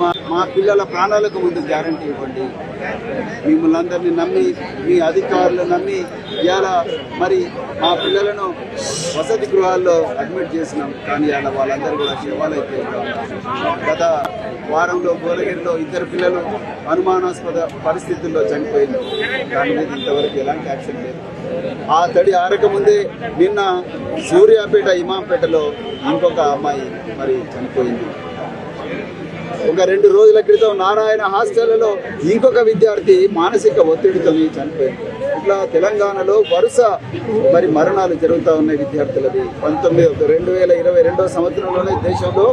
మా- పిల్లల ప్రాణాలకు ముందు గ్యారంటీ ఇవ్వండి. మిమ్మల్ని అందరినీ నమ్మి మీ అధికారులు నమ్మి ఇలా మరి మా పిల్లలను వసతి గృహాల్లో అడ్మిట్ చేసినాం. కానీ ఇవాళ వాళ్ళందరూ కూడా శవాలైతే గత వారంలో గోలగిరిలో ఇద్దరు పిల్లలు అనుమానాస్పద పరిస్థితుల్లో చనిపోయింది దాని మీద ఇంతవరకు ఎలాంటి యాక్షన్ లేదు. ఆ తడి ఆరక ముందే నిన్న సూర్యాపేట ఇమాంపేటలో ఇంకొక అమ్మాయి మరి చనిపోయింది. ఒక రెండు రోజుల క్రితం నారాయణ హాస్టళ్ళలో ఇంకొక విద్యార్థి మానసిక ఒత్తిడితో చనిపోయింది. ఇట్లా తెలంగాణలో వరుస మరి మరణాలు జరుగుతూ ఉన్నాయి విద్యార్థులది. పంతొమ్మిది రెండు వేల ఇరవై రెండవ సంవత్సరంలోనే దేశంలో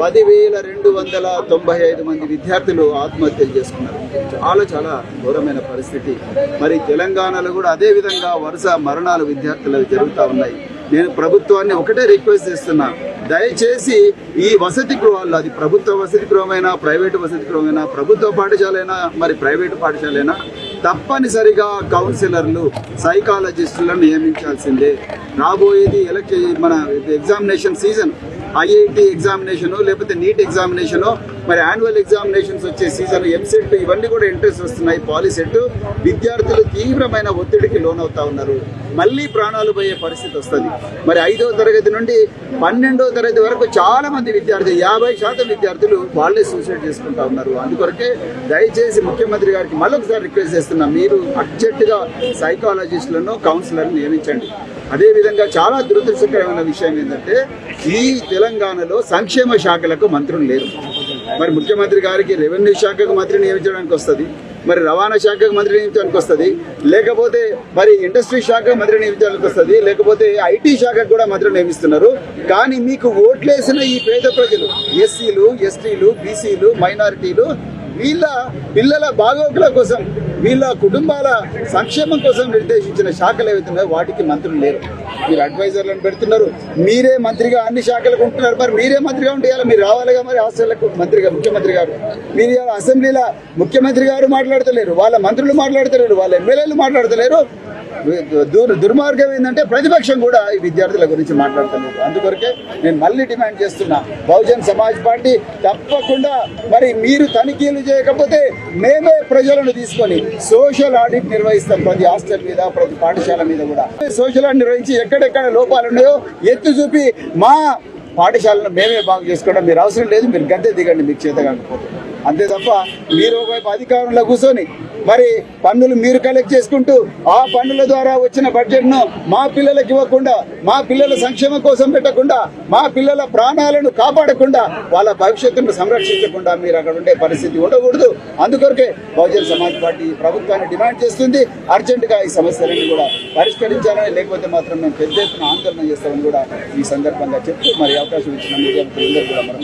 పదివేల రెండు వందల తొంభై ఐదు మంది విద్యార్థులు ఆత్మహత్యలు చేసుకున్నారు. చాలా చాలా ఘోరమైన పరిస్థితి. మరి తెలంగాణలో కూడా అదే విధంగా వరుస మరణాలు విద్యార్థులకు జరుగుతూ ఉన్నాయి. నేను ప్రభుత్వాన్ని ఒకటే రిక్వెస్ట్ చేస్తున్నా. దయచేసి ఈ వసతి గృహాల్లో అది ప్రభుత్వ వసతి గృహమైనా ప్రైవేటు వసతి గృహమైనా ప్రభుత్వ పాఠశాలైనా మరి ప్రైవేటు పాఠశాలైనా తప్పనిసరిగా కౌన్సిలర్లు సైకాలజిస్టులను నియమించాల్సిందే. రాబోయేది ఎలక్షన్ మన ఎగ్జామినేషన్ సీజన్ ఐఐటి ఎగ్జామినేషను లేకపోతే నీట్ ఎగ్జామినేషను మరి యాన్యువల్ ఎగ్జామినేషన్స్ వచ్చే సీజన్ ఎంసెట్ ఇవన్నీ కూడా ఇంట్రెస్ట్ వస్తున్నాయి పాలిసెట్ విద్యార్థులు తీవ్రమైన ఒత్తిడికి లోనవుతా ఉన్నారు. మళ్ళీ ప్రాణాలు పోయే పరిస్థితి వస్తుంది. మరి ఐదవ తరగతి నుండి పన్నెండవ తరగతి వరకు చాలా మంది విద్యార్థులు యాభై శాతం విద్యార్థులు వాళ్ళే సూసైడ్ చేసుకుంటా ఉన్నారు. అందుకొరకే దయచేసి ముఖ్యమంత్రి గారికి మళ్ళొకసారి రిక్వెస్ట్ చేస్తున్నా మీరు అర్జెంటుగా సైకాలజిస్టులను కౌన్సిలర్ని నియమించండి. అదేవిధంగా చాలా దురదృష్టకరమైన విషయం ఏంటంటే ఈ తెలంగాణలో సంక్షేమ శాఖలకు మంత్రులు లేరు. మరి ముఖ్యమంత్రి గారికి రెవెన్యూ శాఖకు మంత్రి నియమించడానికి వస్తుంది మరి రవాణా శాఖకు మంత్రి నియమించడానికి వస్తుంది లేకపోతే మరి ఇండస్ట్రీ శాఖకు మంత్రి నియమించడానికి వస్తుంది లేకపోతే ఐటీ శాఖకు కూడా మంత్రి నియమిస్తున్నారు. కానీ మీకు ఓట్లేసిన ఈ పేద ప్రజలు ఎస్సీలు ఎస్టీలు బీసీలు మైనారిటీలు వీళ్ళ పిల్లల బాగోగుల కోసం వీళ్ళ కుటుంబాల సంక్షేమం కోసం నిర్దేశించిన శాఖలు ఏవైతే వాటికి మంత్రులు లేరు. మీరు అడ్వైజర్లను పెడుతున్నారు. మీరే మంత్రిగా అన్ని శాఖలకు ఉంటున్నారు. మరి మీరే మంత్రిగా ఉంటే మీరు రావాలిగా మరి హాస్టళ్ళకు మంత్రిగా ముఖ్యమంత్రి గారు? మీరు అసెంబ్లీలో ముఖ్యమంత్రి గారు మాట్లాడతలేరు వాళ్ళ మంత్రులు మాట్లాడతలేరు వాళ్ళ ఎమ్మెల్యేలు మాట్లాడతలేరు. దుర్మార్గం ఏంటంటే ప్రతిపక్షం కూడా ఈ విద్యార్థుల గురించి మాట్లాడతలేదు అందుకొరకే నేను మళ్ళీ డిమాండ్ చేస్తున్నా. బహుజన్ సమాజ్ పార్టీ తప్పకుండా మరి మీరు తనిఖీలు చేయకపోతే మేమే ప్రజలను తీసుకొని సోషల్ ఆడిట్ నిర్వహిస్తాం ప్రతి హాస్టల్ మీద ప్రతి పాఠశాల మీద కూడా. సోషల్ ఆడిట్ నిర్వహించి ఎక్కడెక్కడ లోపాలు ఉన్నాయో ఎత్తు చూపి మా పాఠశాలను మేమే బాగు చేసుకోవడం మీరు అవసరం లేదు మీరు గద్దె దిగండి మీకు చేత కాకపోతే అంతే తప్ప మీరు ఒకవైపు అధికారంలో కూర్చొని మరి పన్నులు మీరు కలెక్ట్ చేసుకుంటూ ఆ పన్నుల ద్వారా వచ్చిన బడ్జెట్ను మా పిల్లలకు ఇవ్వకుండా మా పిల్లల సంక్షేమం కోసం పెట్టకుండా మా పిల్లల ప్రాణాలను కాపాడకుండా వాళ్ళ భవిష్యత్తును సంరక్షించకుండా మీరు అక్కడ ఉండే పరిస్థితి ఉండకూడదు. అందుకొరకే బహుజన్ సమాజ్ పార్టీ ప్రభుత్వాన్ని డిమాండ్ చేస్తుంది. అర్జెంటుగా ఈ సమస్యలన్నీ కూడా పరిష్కరించాలని లేకపోతే మాత్రం మేము పెద్ద ఎత్తున ఆందోళన చేస్తామని కూడా ఈ సందర్భంగా చెప్తూ మరి అవకాశం ఇచ్చిన మీడియా కూడా మనం